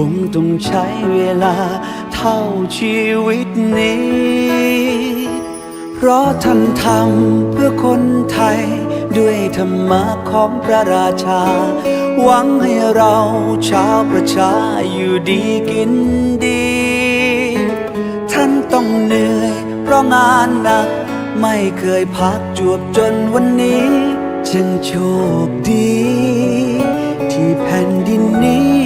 คงต้องใช้เวลาเท่าชีวิตนี้ เพราะท่านทำเพื่อคนไทย ด้วยธรรมะของพระราชา หวังให้เราชาวประชาอยู่ดีกินดี ท่านต้องเหนื่อยเพราะงานหนัก ไม่เคยพักจวบจนวันนี้ จึงโชคดี ที่แผ่นดินนี้